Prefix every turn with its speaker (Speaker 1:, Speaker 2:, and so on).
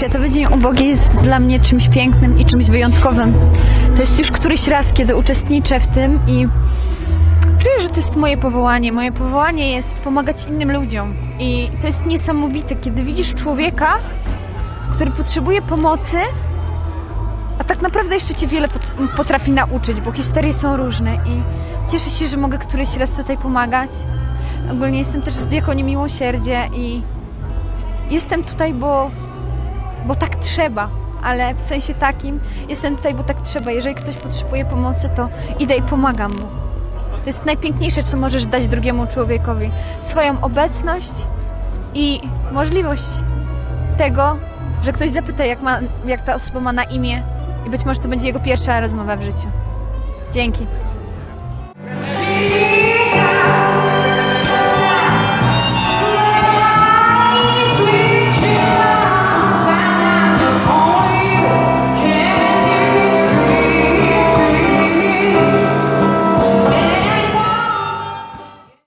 Speaker 1: Światowy Dzień Ubogiej jest dla mnie czymś pięknym i czymś wyjątkowym. To jest już któryś raz, kiedy uczestniczę w tym i czuję, że to jest moje powołanie. Moje powołanie jest pomagać innym ludziom. I to jest niesamowite, kiedy widzisz człowieka, który potrzebuje pomocy, a tak naprawdę jeszcze cię wiele pot- potrafi nauczyć, bo historie są różne i cieszę się, że mogę któryś raz tutaj pomagać. Ogólnie jestem też w Diakonie Miłosierdzie i jestem tutaj, bo, bo tak trzeba, ale w sensie takim jestem tutaj, bo tak trzeba. Jeżeli ktoś potrzebuje pomocy, to idę i pomagam mu. To jest najpiękniejsze, co możesz dać drugiemu człowiekowi. Swoją obecność i możliwość tego, że ktoś zapyta, jak, ma, jak ta osoba ma na imię i być może to będzie jego pierwsza rozmowa w życiu. Dzięki.